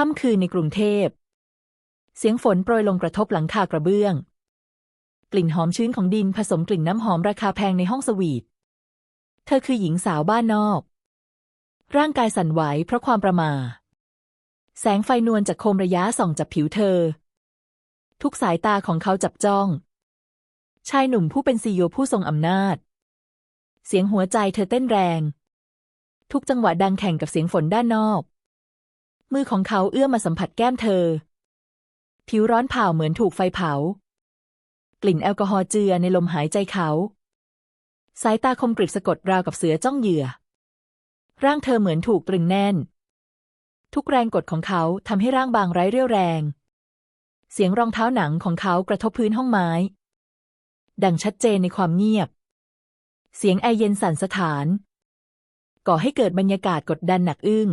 ค่ำคืนในกรุงเทพ เสียงฝนโปรยลงกระทบหลังคากระเบื้อง กลิ่นหอมชื้นของดินผสมกลิ่นน้ำหอมราคาแพงในห้องสวีท เธอคือหญิงสาวบ้านนอก ร่างกายสั่นไหวเพราะความประหมา แสงไฟนวลจากโคมระยะส่องจับผิวเธอ ทุกสายตาของเขาจับจ้อง ชายหนุ่มผู้เป็นซีอีโอผู้ทรงอำนาจ เสียงหัวใจเธอเต้นแรง ทุกจังหวะดังแข่งกับเสียงฝนด้านนอก มือของเขาเอื้อมมาสัมผัสแก้มเธอ ผิวร้อนเผาเหมือนถูกไฟเผา กลิ่นแอลกอฮอล์เจือในลมหายใจเขา สายตาคมกริบสะกดราวกับเสือจ้องเหยื่อ ร่างเธอเหมือนถูกตรึงแน่น ทุกแรงกดของเขาทำให้ร่างบางไร้เรี่ยวแรง เสียงรองเท้าหนังของเขากระทบพื้นห้องไม้ ดังชัดเจนในความเงียบ เสียงแอร์เย็นสั่นสถาน ก่อให้เกิดบรรยากาศกดดันหนักอึ้ง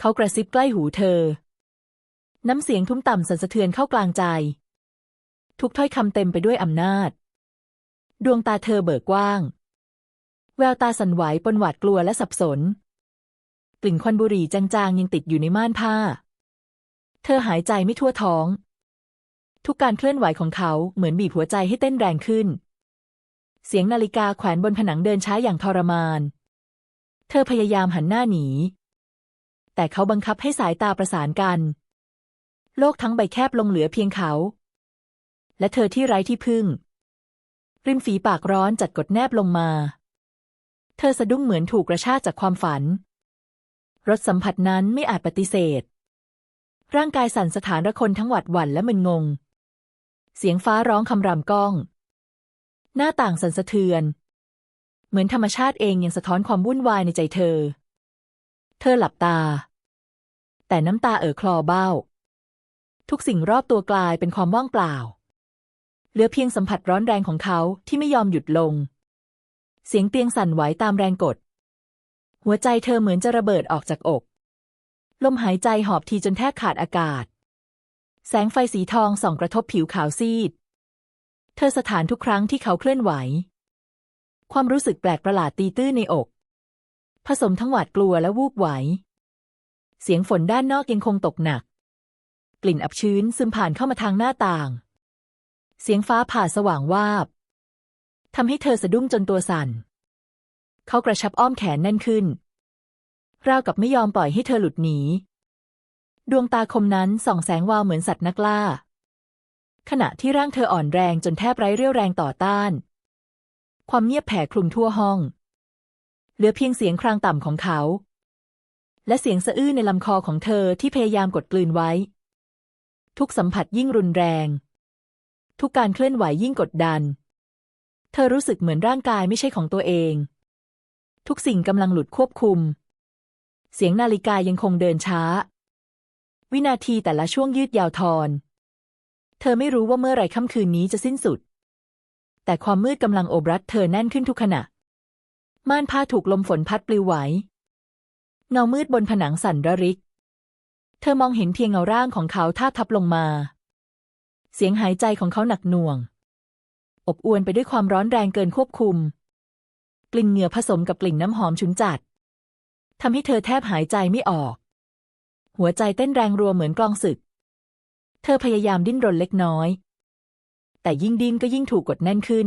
เขากระซิบใกล้หูเธอ น้ำเสียงทุ้มต่ำสั่นสะเทือนเข้ากลางใจ ทุกถ้อยคำเต็มไปด้วยอำนาจ ดวงตาเธอเบิกกว้าง แววตาสั่นไหวปนหวาดกลัวและสับสน กลิ่นควันบุหรี่จางๆยังติดอยู่ในม่านผ้า เธอหายใจไม่ทั่วท้อง ทุกการเคลื่อนไหวของเขาเหมือนบีบหัวใจให้เต้นแรงขึ้น เสียงนาฬิกาแขวนบนผนังเดินช้าอย่างทรมาน เธอพยายามหันหน้าหนี แต่เขาบังคับให้สายตาประสานกัน โลกทั้งใบแคบลงเหลือเพียงเขา และเธอที่ไร้ที่พึ่ง ริมฝีปากร้อนจัดกดแนบลงมา เธอสะดุ้งเหมือนถูกกระชากจากความฝัน รสสัมผัสนั้นไม่อาจปฏิเสธ ร่างกายสั่นสถานระคนทั้งหวัดหวั่นและมึนงง เสียงฟ้าร้องคำรามก้อง หน้าต่างสั่นสะเทือน เหมือนธรรมชาติเองยังสะท้อนความวุ่นวายในใจเธอเธอหลับตา แต่น้ำตาเอ่อคลอเบ้า ทุกสิ่งรอบตัวกลายเป็นความว่างเปล่า เหลือเพียงสัมผัสร้อนแรงของเขาที่ไม่ยอมหยุดลง เสียงเตียงสั่นไหวตามแรงกด หัวใจเธอเหมือนจะระเบิดออกจากอก ลมหายใจหอบทีจนแทบขาดอากาศ แสงไฟสีทองส่องกระทบผิวขาวซีด เธอสถานทุกครั้งที่เขาเคลื่อนไหว ความรู้สึกแปลกประหลาดตีตื้นในอก ผสมทั้งหวาดกลัวและวูบไหว เสียงฝนด้านนอกยังคงตกหนัก กลิ่นอับชื้นซึมผ่านเข้ามาทางหน้าต่าง เสียงฟ้าผ่าสว่างวาบทำให้เธอสะดุ้งจนตัวสั่น เขากระชับอ้อมแขนแน่นขึ้น ราวกับไม่ยอมปล่อยให้เธอหลุดหนี ดวงตาคมนั้นส่องแสงวาวเหมือนสัตว์นักล่า ขณะที่ร่างเธออ่อนแรงจนแทบไร้เรี่ยวแรงต่อต้าน ความเงียบแผ่คลุมทั่วห้อง เหลือเพียงเสียงครางต่ำของเขา และเสียงสะอื้นในลำคอของเธอที่พยายามกดกลืนไว้ ทุกสัมผัสยิ่งรุนแรง ทุกการเคลื่อนไหวยิ่งกดดัน เธอรู้สึกเหมือนร่างกายไม่ใช่ของตัวเอง ทุกสิ่งกำลังหลุดควบคุม เสียงนาฬิกายังคงเดินช้า วินาทีแต่ละช่วงยืดยาวทอนเธอไม่รู้ว่าเมื่อไรค่ำคืนนี้จะสิ้นสุด แต่ความมืดกำลังโอบรัดเธอแน่นขึ้นทุกขณะ ม่านผ้าถูกลมฝนพัดปลิวไหว เงามืดบนผนังสั่นระริก เธอมองเห็นเพียงเงาร่างของเขาท่าทับลงมา เสียงหายใจของเขาหนักหน่วง อบอวลไปด้วยความร้อนแรงเกินควบคุม กลิ่นเหงื่อผสมกับกลิ่นน้ำหอมฉุนจัดทำให้เธอแทบหายใจไม่ออก หัวใจเต้นแรงรัวเหมือนกลองศึก เธอพยายามดิ้นรนเล็กน้อย แต่ยิ่งดิ้นก็ยิ่งถูกกดแน่นขึ้น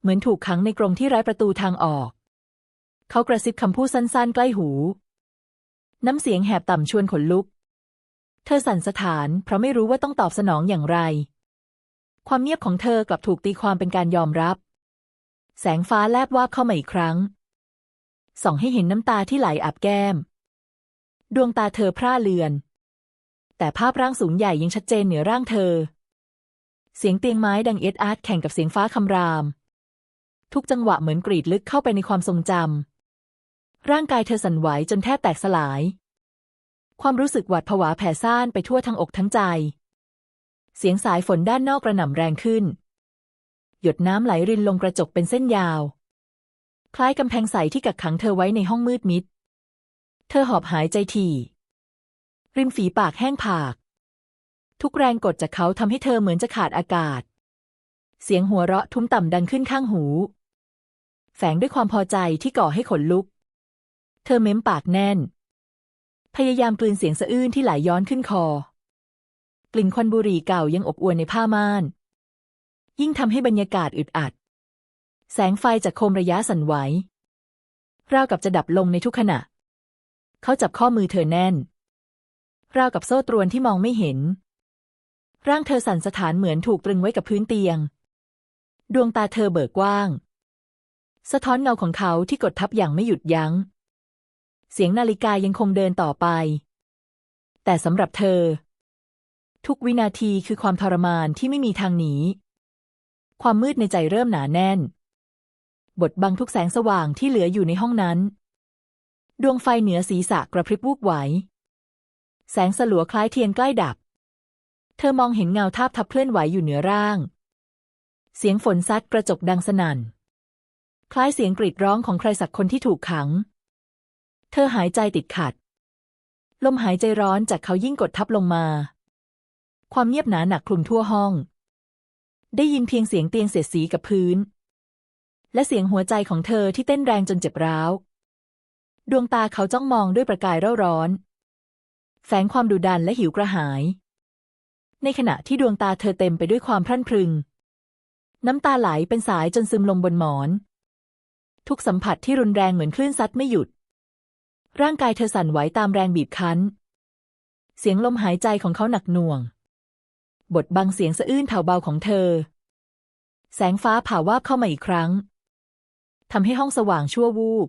เหมือนถูกขังในกรงที่ไร้ประตูทางออก เขากระซิบคำพูดสั้นๆ ใกล้หู น้ำเสียงแหบต่ำชวนขนลุก เธอสั่นสถาน เพราะไม่รู้ว่าต้องตอบสนองอย่างไร ความเงียบของเธอกลับถูกตีความเป็นการยอมรับ แสงฟ้าแลบวาบเข้ามาอีกครั้ง ส่องให้เห็นน้ำตาที่ไหลอาบแก้ม ดวงตาเธอพร่าเลือน แต่ภาพร่างสูงใหญ่ยังชัดเจนเหนือร่างเธอ เสียงเตียงไม้ดังเอ็ดอาร์ตแข่งกับเสียงฟ้าคำราม ทุกจังหวะเหมือนกรีดลึกเข้าไปในความทรงจำ ร่างกายเธอสั่นไหวจนแทบแตกสลาย ความรู้สึกหวาดผวาแผ่ซ่านไปทั่วทั้งอกทั้งใจ เสียงสายฝนด้านนอกกระหน่ำแรงขึ้น หยดน้ำไหลรินลงกระจกเป็นเส้นยาว คล้ายกำแพงใสที่กักขังเธอไว้ในห้องมืดมิด เธอหอบหายใจถี่ ริมฝีปากแห้งผาก ทุกแรงกดจากเขาทำให้เธอเหมือนจะขาดอากาศ เสียงหัวเราะทุ้มต่ำดังขึ้นข้างหู แฝงด้วยความพอใจที่ก่อให้ขนลุก เธอเม้มปากแน่น พยายามกลืนเสียงสะอื้นที่ไหลย้อนขึ้นคอ กลิ่นควันบุหรี่เก่ายังอบอวนในผ้าม่าน ยิ่งทำให้บรรยากาศอึดอัด แสงไฟจากโคมระยะสั่นไหวราวกับจะดับลงในทุกขณะ เขาจับข้อมือเธอแน่น ราวกับโซ่ตรวนที่มองไม่เห็น ร่างเธอสั่นสะท้านเหมือนถูกตรึงไว้กับพื้นเตียง ดวงตาเธอเบิกกว้าง สะท้อนเงาของเขาที่กดทับอย่างไม่หยุดยัง้ง เสียงนาฬิกายังคงเดินต่อไป แต่สำหรับเธอ ทุกวินาทีคือความทรมานที่ไม่มีทางหนี ความมืดในใจเริ่มหนาแน่นบดบังทุกแสงสว่างที่เหลืออยู่ในห้องนั้น ดวงไฟเหนือศีรษะกระพริบวูบไหว แสงสลัวคล้ายเทียนใกล้ดับ เธอมองเห็นเงาทาบทับเคลื่อนไหวอยู่เหนือร่าง เสียงฝนซัดกระจกดังสนั่น คล้ายเสียงกรีดร้องของใครสักคนที่ถูกขัง เธอหายใจติดขัด ลมหายใจร้อนจากเขายิ่งกดทับลงมา ความเงียบหนาหนักคลุมทั่วห้อง ได้ยินเพียงเสียงเตียงเสียดสีกับพื้น และเสียงหัวใจของเธอที่เต้นแรงจนเจ็บร้าว ดวงตาเขาจ้องมองด้วยประกายเร่าร้อน แฝงความดุดันและหิวกระหาย ในขณะที่ดวงตาเธอเต็มไปด้วยความพรั่นพรึง น้ำตาไหลเป็นสายจนซึมลงบนหมอน ทุกสัมผัสที่รุนแรงเหมือนคลื่นซัดไม่หยุด ร่างกายเธอสั่นไหวตามแรงบีบคั้น เสียงลมหายใจของเขาหนักหน่วง บทบังเสียงสะอื้นแผ่วเบาของเธอ แสงฟ้าผ่าวาบเข้ามาอีกครั้งทำให้ห้องสว่างชั่ววูบ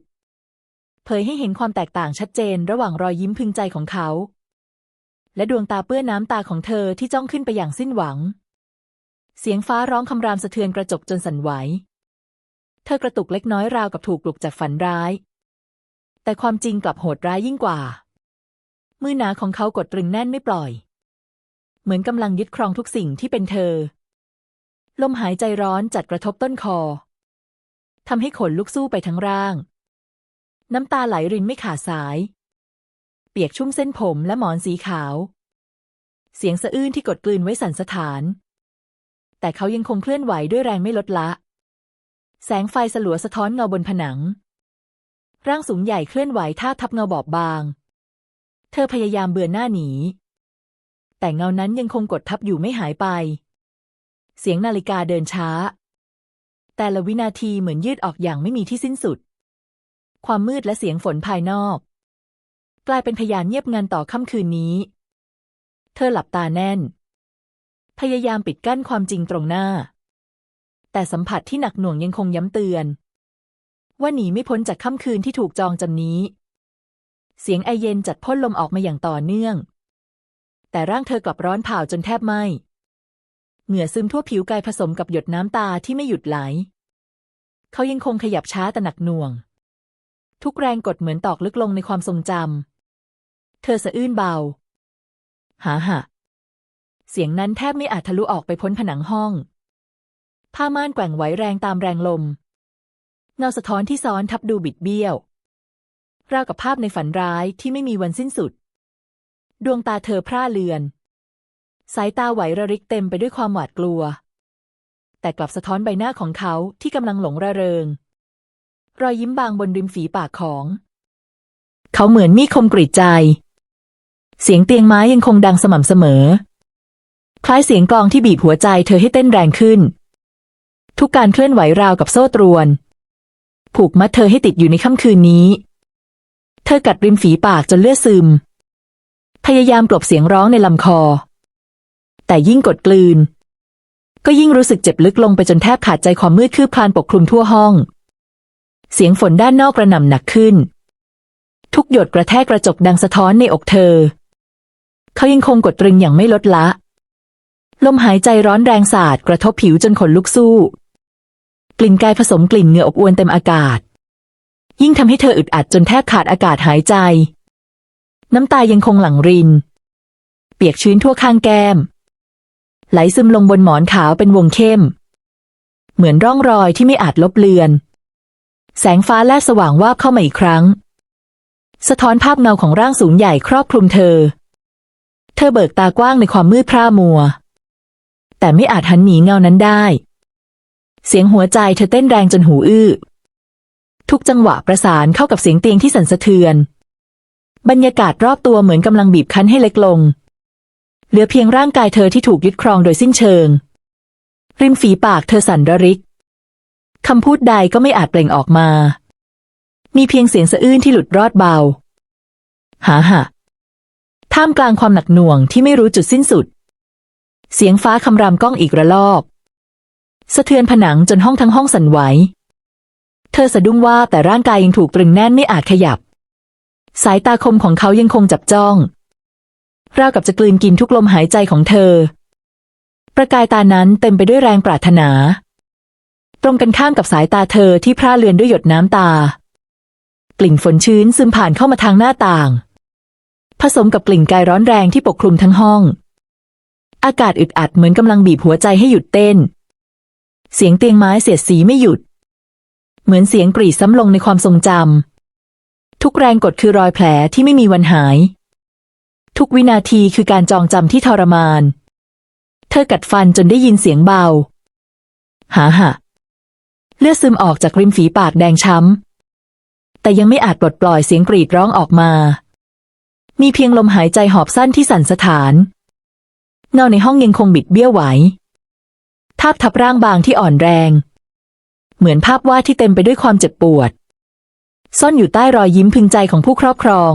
เผยให้เห็นความแตกต่างชัดเจนระหว่างรอยยิ้มพึงใจของเขา และดวงตาเปื้อนน้ำตาของเธอที่จ้องขึ้นไปอย่างสิ้นหวัง เสียงฟ้าร้องคำรามสะเทือนกระจกจนสั่นไหว เธอกระตุกเล็กน้อยราวกับถูกปลุกจากฝันร้าย แต่ความจริงกลับโหดร้ายยิ่งกว่า มือหนาของเขากดตรึงแน่นไม่ปล่อย เหมือนกำลังยึดครองทุกสิ่งที่เป็นเธอ ลมหายใจร้อนจัดกระทบต้นคอทำให้ขนลุกสู้ไปทั้งร่าง น้ำตาไหลรินไม่ขาดสาย เปียกชุ่มเส้นผมและหมอนสีขาว เสียงสะอื้นที่กดกลืนไว้สั่นสถาน แต่เขายังคงเคลื่อนไหวด้วยแรงไม่ลดละ แสงไฟสลัวสะท้อนเงาบนผนัง ร่างสูงใหญ่เคลื่อนไหวท่าทับเงาบอบบาง เธอพยายามเบือนหน้าหนี แต่เงานั้นยังคงกดทับอยู่ไม่หายไป เสียงนาฬิกาเดินช้า แต่ละวินาทีเหมือนยืดออกอย่างไม่มีที่สิ้นสุด ความมืดและเสียงฝนภายนอก กลายเป็นพยานเงียบงันต่อค่ำคืนนี้ เธอหลับตาแน่น พยายามปิดกั้นความจริงตรงหน้า แต่สัมผัสที่หนักหน่วงยังคงย้ำเตือน ว่าหนีไม่พ้นจากค่ำคืนที่ถูกจองจำนี้ เสียงไอเย็นจัดพ่นลมออกมาอย่างต่อเนื่อง แต่ร่างเธอกลับร้อนเผาจนแทบไหมเหงื่อซึมทั่วผิวกายผสมกับหยดน้ำตาที่ไม่หยุดไหล เขายังคงขยับช้าแต่หนักหน่วง ทุกแรงกดเหมือนตอกลึกลงในความทรงจำ เธอสะอื้นเบา หาหะเสียงนั้นแทบไม่อาจทะลุออกไปพ้นผนังห้อง ผ้าม่านแกว่งไหวแรงตามแรงลม เงาสะท้อนที่ซ้อนทับดูบิดเบี้ยว ราวกับภาพในฝันร้ายที่ไม่มีวันสิ้นสุด ดวงตาเธอพร่าเลือน สายตาไหวระริกเต็มไปด้วยความหวาดกลัว แต่กลับสะท้อนใบหน้าของเขาที่กำลังหลงระเริง รอยยิ้มบางบนริมฝีปากของ เขาเหมือนมีคมกรีดใจ เสียงเตียงไม้ยังคงดังสม่ำเสมอ คล้ายเสียงกลองที่บีบหัวใจเธอให้เต้นแรงขึ้น ทุกการเคลื่อนไหวราวกับโซ่ตรวน ผูกมัดเธอให้ติดอยู่ในค่ำคืนนี้ เธอกัดริมฝีปากจนเลือดซึม พยายามกลบเสียงร้องในลำคอ แต่ยิ่งกดกลืน ก็ยิ่งรู้สึกเจ็บลึกลงไปจนแทบขาดใจความมืดคืบคลานปกคลุมทั่วห้อง เสียงฝนด้านนอกกระหน่ำหนักขึ้น ทุกหยดกระแทกกระจกดังสะท้อนในอกเธอ เขายังคงกดตรึงอย่างไม่ลดละลมหายใจร้อนแรงสาดกระทบผิวจนขนลุกสู้ กลิ่นกายผสมกลิ่นเหงื่ออบอวนเต็มอากาศ ยิ่งทำให้เธออึดอัดจนแทบขาดอากาศหายใจ น้ำตายังคงหลั่งริน เปียกชื้นทั่วข้างแก้ม ไหลซึมลงบนหมอนขาวเป็นวงเข้ม เหมือนร่องรอยที่ไม่อาจลบเลือน แสงฟ้าแลบสว่างวาบเข้ามาอีกครั้ง สะท้อนภาพเงาของร่างสูงใหญ่ครอบคลุมเธอ เธอเบิกตากว้างในความมืดพร่ามัว แต่ไม่อาจหันหนีเงานั้นได้ เสียงหัวใจเธอเต้นแรงจนหูอื้อ ทุกจังหวะประสานเข้ากับเสียงเตียงที่สั่นสะเทือน บรรยากาศรอบตัวเหมือนกำลังบีบคั้นให้เล็กลง เหลือเพียงร่างกายเธอที่ถูกยึดครองโดยสิ้นเชิง ริมฝีปากเธอสั่นระริก คำพูดใดก็ไม่อาจเปล่งออกมา มีเพียงเสียงสะอื้นที่หลุดรอดเบา หาหะท่ามกลางความหนักหน่วงที่ไม่รู้จุดสิ้นสุด เสียงฟ้าคำรามก้องอีกระลอก สะเทือนผนังจนห้องทั้งห้องสั่นไหว เธอสะดุ้งว่าแต่ร่างกายยังถูกตรึงแน่นไม่อาจขยับ สายตาคมของเขายังคงจับจ้อง ราวกับจะกลืนกินทุกลมหายใจของเธอ ประกายตานั้นเต็มไปด้วยแรงปรารถนา ตรงกันข้ามกับสายตาเธอที่พร่าเลือนด้วยหยดน้ำตา กลิ่นฝนชื้นซึมผ่านเข้ามาทางหน้าต่าง ผสมกับกลิ่นกายร้อนแรงที่ปกคลุมทั้งห้อง อากาศอึดอัดเหมือนกำลังบีบหัวใจให้หยุดเต้น เสียงเตียงไม้เสียดสีไม่หยุด เหมือนเสียงกรีดซ้ำลงในความทรงจำทุกแรงกดคือรอยแผลที่ไม่มีวันหาย ทุกวินาทีคือการจองจำที่ทรมาน เธอกัดฟันจนได้ยินเสียงเบา หาหะเลือดซึมออกจากริมฝีปากแดงช้ำ แต่ยังไม่อาจปลดปล่อยเสียงกรีดร้องออกมา มีเพียงลมหายใจหอบสั้นที่สั่นสะท้าน เงาในห้องยังคงบิดเบี้ยวไหว ทาบทับร่างบางที่อ่อนแรง เหมือนภาพวาดที่เต็มไปด้วยความเจ็บปวด ซ่อนอยู่ใต้รอยยิ้มพึงใจของผู้ครอบครอง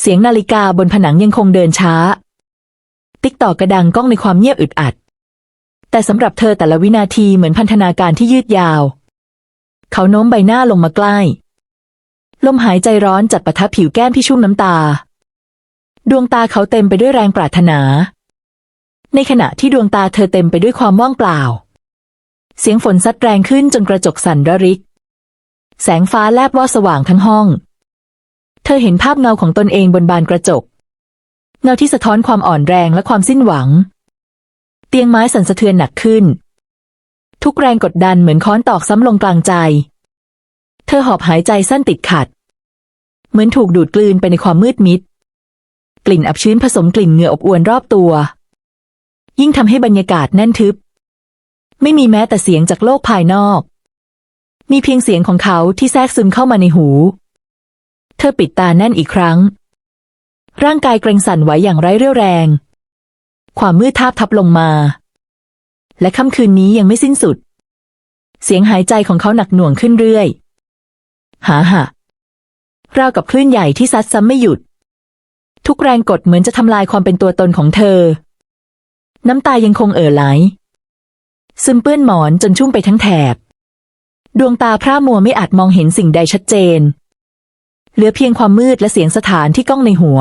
เสียงนาฬิกาบนผนังยังคงเดินช้า ติ๊กต่อกระดังก้องในความเงียบอึดอัด แต่สำหรับเธอแต่ละวินาทีเหมือนพันธนาการที่ยืดยาว เขาโน้มใบหน้าลงมาใกล้ ลมหายใจร้อนจัดประทับผิวแก้มที่ชุ่มน้ำตา ดวงตาเขาเต็มไปด้วยแรงปรารถนา ในขณะที่ดวงตาเธอเต็มไปด้วยความว่างเปล่า เสียงฝนซัดแรงขึ้นจนกระจกสั่นระริก แสงฟ้าแลบวอดสว่างทั้งห้อง เธอเห็นภาพเงาของตนเองบนบานกระจก เงาที่สะท้อนความอ่อนแรงและความสิ้นหวัง เตียงไม้สั่นสะเทือนหนักขึ้น ทุกแรงกดดันเหมือนค้อนตอกซ้ำลงกลางใจ เธอหอบหายใจสั้นติดขัด เหมือนถูกดูดกลืนไปในความมืดมิด กลิ่นอับชื้นผสมกลิ่นเหงื่ออบอวนรอบตัว ยิ่งทำให้บรรยากาศแน่นทึบ ไม่มีแม้แต่เสียงจากโลกภายนอก มีเพียงเสียงของเขาที่แทรกซึมเข้ามาในหู เธอปิดตาแน่นอีกครั้ง ร่างกายเกรงสั่นไหวอย่างไร้เรี่ยวแรง ความมืดทาบทับลงมา และค่ำคืนนี้ยังไม่สิ้นสุด เสียงหายใจของเขาหนักหน่วงขึ้นเรื่อย หาหะราวกับคลื่นใหญ่ที่ซัดซ้ำไม่หยุด ทุกแรงกดเหมือนจะทำลายความเป็นตัวตนของเธอ น้ำตายังคงเอ่อไหล ซึมเปื้อนหมอนจนชุ่มไปทั้งแถบ ดวงตาพร่ามัวไม่อาจมองเห็นสิ่งใดชัดเจน เหลือเพียงความมืดและเสียงสถานที่ก้องในหัว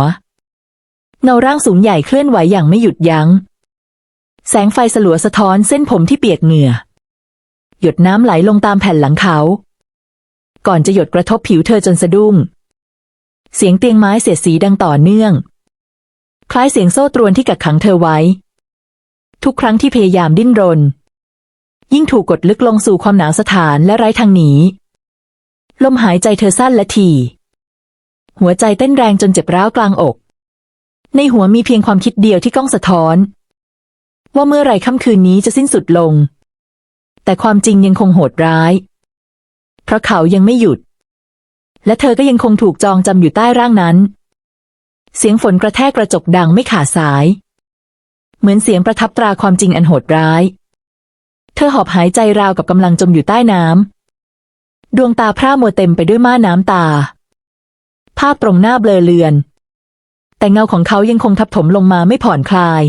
เงาร่างสูงใหญ่เคลื่อนไหวอย่างไม่หยุดยัง้ง แสงไฟสลัวสะท้อนเส้นผมที่เปียกเหงื่อ หยดน้ำไหลลงตามแผ่นหลังเขา ก่อนจะหยดกระทบผิวเธอจนสะดุ้ง เสียงเตียงไม้เสียดสีดังต่อเนื่อง คล้ายเสียงโซ่ตรวนที่กักขังเธอไว้ ทุกครั้งที่พยายามดิ้นรน ยิ่งถูกกดลึกลงสู่ความหนาวสถานและไร้ทางหนี ลมหายใจเธอสั้นและถี่ หัวใจเต้นแรงจนเจ็บร้าวกลางอก ในหัวมีเพียงความคิดเดียวที่ก้องสะท้อน ว่าเมื่อไรค่ำคืนนี้จะสิ้นสุดลง แต่ความจริงยังคงโหดร้าย เพราะเขายังไม่หยุด และเธอก็ยังคงถูกจองจำอยู่ใต้ร่างนั้น เสียงฝนกระแทกกระจกดังไม่ขาดสาย เหมือนเสียงประทับตราความจริงอันโหดร้าย เธอหอบหายใจราวกับกำลังจมอยู่ใต้น้ำ ดวงตาพร่ามัวเต็มไปด้วยม่านน้ำตา ภาพตรงหน้าเบลอเลือน แต่เงาของเขายังคงทับถมลงมาไม่ผ่อนคลาย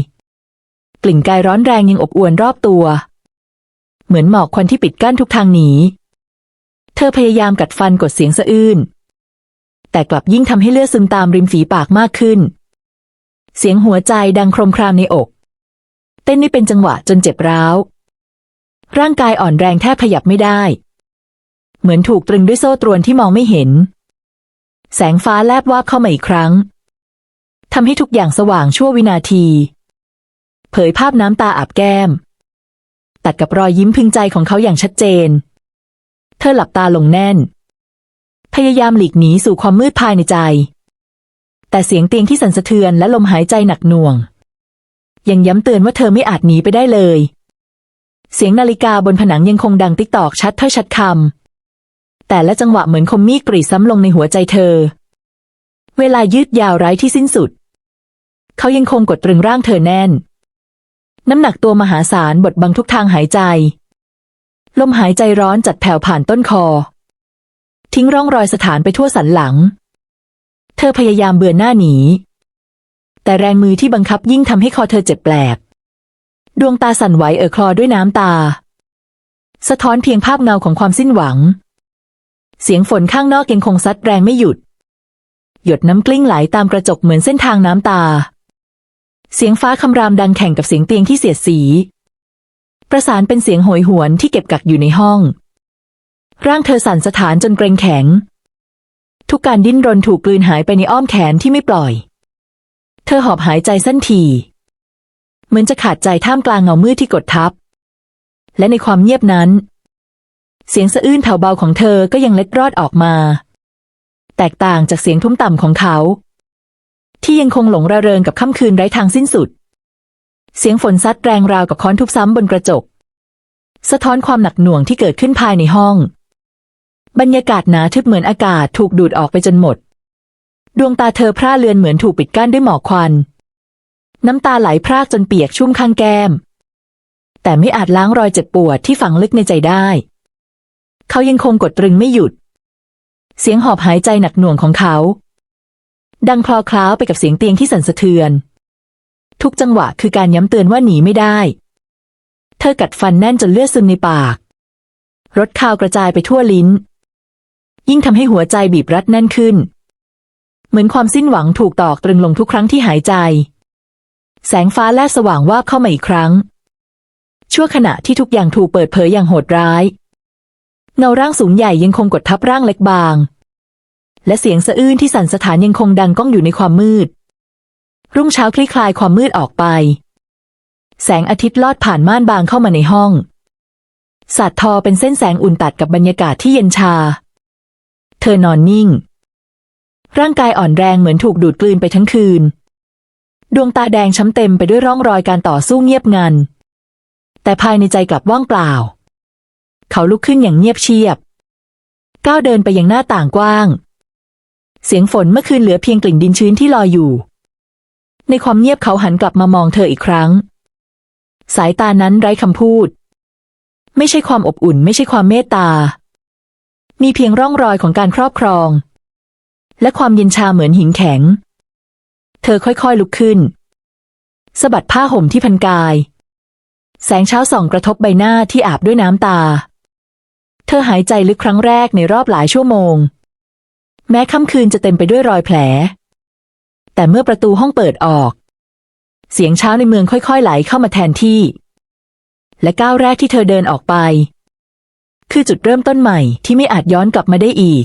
กลิ่นกายร้อนแรงยังอบอวนรอบตัว เหมือนหมอกควันที่ปิดกั้นทุกทางหนี เธอพยายามกัดฟันกดเสียงสะอื้น แต่กลับยิ่งทำให้เลือดซึมตามริมฝีปากมากขึ้นเสียงหัวใจดังโครมครามในอก เต้นไม่เป็นจังหวะจนเจ็บร้าว ร่างกายอ่อนแรงแทบขยับไม่ได้ เหมือนถูกตรึงด้วยโซ่ตรวนที่มองไม่เห็น แสงฟ้าแลบวาบเข้ามาอีกครั้งทำให้ทุกอย่างสว่างชั่ววินาที เผยภาพน้ำตาอาบแก้ม ตัดกับรอยยิ้มพึงใจของเขาอย่างชัดเจน เธอหลับตาลงแน่น พยายามหลีกหนีสู่ความมืดภายในใจ แต่เสียงเตียงที่สั่นสะเทือนและลมหายใจหนักหน่วง ยังย้ำเตือนว่าเธอไม่อาจหนีไปได้เลย เสียงนาฬิกาบนผนังยังคงดังติ๊กตอกชัดถ้อยชัดคำแต่ละจังหวะเหมือนคมมีดกรีดซ้ำลงในหัวใจเธอ เวลายืดยาวไร้ที่สิ้นสุด เขายังคงกดตรึงร่างเธอแน่น น้ำหนักตัวมหาศาลบดบังทุกทางหายใจ ลมหายใจร้อนจัดแผ่วผ่านต้นคอ ทิ้งร่องรอยสถานไปทั่วสันหลัง เธอพยายามเบือนหน้าหนี แต่แรงมือที่บังคับยิ่งทำให้คอเธอเจ็บแปลก ดวงตาสั่นไหวเอ่อคลอด้วยน้ำตา สะท้อนเพียงภาพเงาของความสิ้นหวัง เสียงฝนข้างนอกยังคงซัดแรงไม่หยุด หยดน้ำกลิ้งไหลตามกระจกเหมือนเส้นทางน้ำตา เสียงฟ้าคำรามดังแข่งกับเสียงเตียงที่เสียดสี ประสานเป็นเสียงโหยหวนที่เก็บกักอยู่ในห้อง ร่างเธอสั่นสะท้านจนเกรงแข็ง ทุกการดิ้นรนถูกกลืนหายไปในอ้อมแขนที่ไม่ปล่อย ธอหอบหายใจสั้นทีเหมือนจะขาดใจท่ามกลางเงามืดที่กดทับ และในความเงียบนั้น เสียงสะอื้นแผ่วเบาของเธอก็ยังเล็ดรอดออกมา แตกต่างจากเสียงทุ้มต่ำของเขา ที่ยังคงหลงระเริงกับค่ำคืนไร้ทางสิ้นสุด เสียงฝนซัดแรงราวกับค้อนทุบซ้ำบนกระจก สะท้อนความหนักหน่วงที่เกิดขึ้นภายในห้อง บรรยากาศหนาทึบเหมือนอากาศถูกดูดออกไปจนหมด ดวงตาเธอพร่าเลือนเหมือนถูกปิดกั้นด้วยหมอกควัน น้ำตาไหลพรากจนเปียกชุ่มข้างแก้ม แต่ไม่อาจล้างรอยเจ็บปวดที่ฝังลึกในใจได้ เขายังคงกดตรึงไม่หยุด เสียงหอบหายใจหนักหน่วงของเขา ดังคลอคล้าวไปกับเสียงเตียงที่สั่นสะเทือน ทุกจังหวะคือการย้ำเตือนว่าหนีไม่ได้ เธอกัดฟันแน่นจนเลือดซึมในปาก รสคาวกระจายไปทั่วลิ้น ยิ่งทำให้หัวใจบีบรัดแน่นขึ้น เหมือนความสิ้นหวังถูกตอกตรึงลงทุกครั้งที่หายใจ แสงฟ้าแลบสว่างวาบเข้ามาอีกครั้ง ชั่วขณะที่ทุกอย่างถูกเปิดเผยอย่างโหดร้าย เงาร่างสูงใหญ่ยังคงกดทับร่างเล็กบาง และเสียงสะอื้นที่สั่นสถานยังคงดังก้องอยู่ในความมืด รุ่งเช้าคลี่คลายความมืดออกไป แสงอาทิตย์ลอดผ่านม่านบางเข้ามาในห้องสาดทอเป็นเส้นแสงอุ่นตัดกับบรรยากาศที่เย็นชา เธอนอนนิ่ง ร่างกายอ่อนแรงเหมือนถูกดูดกลืนไปทั้งคืน ดวงตาแดงช้ำเต็มไปด้วยร่องรอยการต่อสู้เงียบงัน แต่ภายในใจกลับว่างเปล่า เขาลุกขึ้นอย่างเงียบเชียบ ก้าวเดินไปยังหน้าต่างกว้าง เสียงฝนเมื่อคืนเหลือเพียงกลิ่นดินชื้นที่ลอยอยู่ ในความเงียบเขาหันกลับมามองเธออีกครั้ง สายตานั้นไร้คำพูด ไม่ใช่ความอบอุ่น ไม่ใช่ความเมตตา มีเพียงร่องรอยของการครอบครอง และความเย็นชาเหมือนหินแข็ง เธอค่อยๆลุกขึ้นสะบัดผ้าห่มที่พันกาย แสงเช้าส่องกระทบใบหน้าที่อาบด้วยน้ำตา เธอหายใจลึกครั้งแรกในรอบหลายชั่วโมง แม้ค่ำคืนจะเต็มไปด้วยรอยแผล แต่เมื่อประตูห้องเปิดออก เสียงเช้าในเมืองค่อยๆ ไหลเข้ามาแทนที่ และก้าวแรกที่เธอเดินออกไป คือจุดเริ่มต้นใหม่ที่ไม่อาจย้อนกลับมาได้อีก